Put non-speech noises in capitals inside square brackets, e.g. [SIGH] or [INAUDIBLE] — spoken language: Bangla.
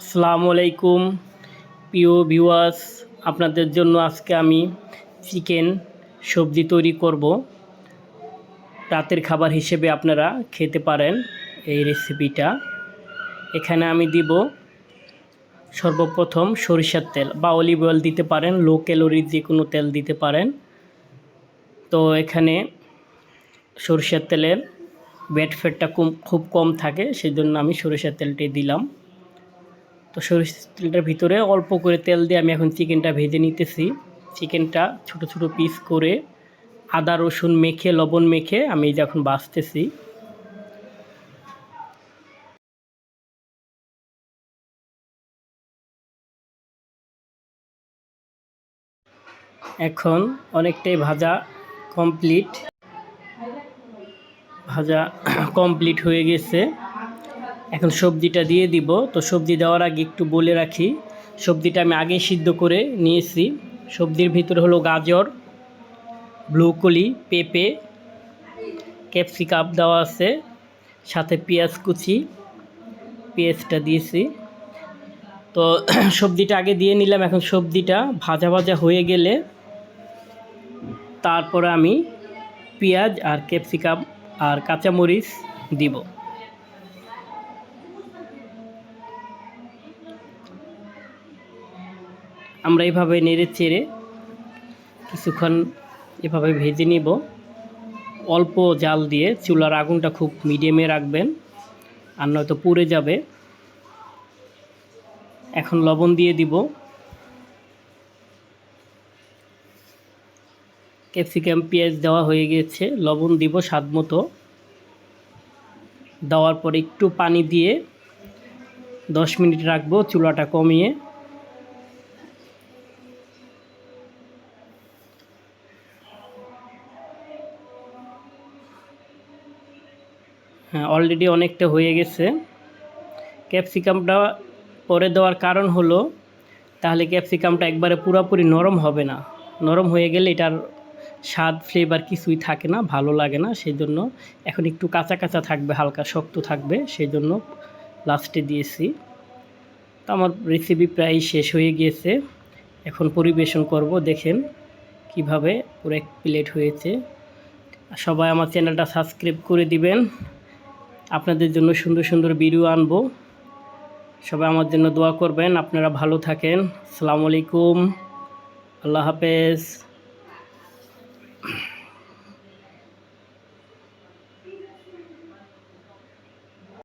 আসসালামু আলাইকুম। প্রিয় ভিউয়ার্স, আপনাদের জন্য আজকে আমি চিকেন সবজি তৈরি করব। রাতের খাবার হিসেবে আপনারা খেতে পারেন এই রেসিপিটা। এখানে আমি দিব সর্বপ্রথম সরিষার তেল বা অলিভ অয়েল দিতে পারেন, লো ক্যালোরির যে কোনো তেল দিতে পারেন। তো এখানে সরিষার তেলের ব্যাট ফ্যাটটা খুব কম থাকে সেই জন্য আমি সরিষার তেলটি দিলাম। তো সরিষার তেলটার ভিতরে অল্প করে তেল দিয়ে আমি এখন চিকেনটা ভেজে নিতেছি। চিকেনটা ছোট ছোট পিস করে আদা, রসুন মেখে, লবণ মেখে আমি এই যে এখন বাছতেছি এখন অনেকটাই ভাজা কমপ্লিট ভাজা [CLEARS THROAT] কমপ্লিট হয়ে গেছে। এখন সবজিটা দিয়ে দিব। তো সবজি দেওয়ার আগে একটু বলে রাখি, সবজিটা আমি আগে সিদ্ধ করে নিয়েছি। সবজির ভিতরে হলো গাজর ব্লুকলি পেঁপে, ক্যাপসিকাম দেওয়া আছে, সাথে পেঁয়াজ কুচি, পেঁয়াজটা দিয়েছি। তো [CLEARS THROAT] সবজিটা আগে দিয়ে নিলাম। এখন সবজিটা ভাজা ভাজা হয়ে গেলে তারপরে আমি পেঁয়াজ আর ক্যাপসিকাম আর কাঁচামরিচ দিব। আমরা এভাবে নেড়ে চেড়ে কিছুক্ষণ এভাবে ভেজে নিব। অল্প জাল দিয়ে চুলার আগুনটা খুব মিডিয়ামে রাখবেন, আর নয়তো পুড়ে যাবে। এখন লবণ দিয়ে দিব। ক্যাপসিকাম, পেঁয়াজ দেওয়া হয়ে গেছে, লবণ দিব স্বাদ মতো। দেওয়ার পর একটু পানি দিয়ে দশ মিনিট রাখব চুলাটা কমিয়ে। হ্যাঁ অলরেডি অনেকটা হয়ে গেছে। ক্যাপসিকামটা পরে দেওয়ার কারণ হলো, তাহলে ক্যাপসিকামটা একবারে পুরোপুরি নরম হবে না। নরম হয়ে গেলে এটার স্বাদ ফ্লেভার কিছুই থাকে না, ভালো লাগে না সেই জন্য এখন একটু কাঁচা কাঁচা থাকবে, হালকা শক্ত থাকবে সেই জন্য লাস্টে দিয়েছি। তো আমার রেসিপি প্রায় শেষ হয়ে গিয়েছে এখন পরিবেশন করব, দেখেন কীভাবে পুরো এক প্লেট হয়েছে। সবাই আমার চ্যানেলটা সাবস্ক্রাইব করে দিবেন। আপনাদের জন্য সুন্দর সুন্দর ভিডিও আনব। সবাই আমার জন্য দোয়া করবেন, আপনারা ভালো থাকেন। সালামু আলাইকুম, আল্লাহ হাফেজ।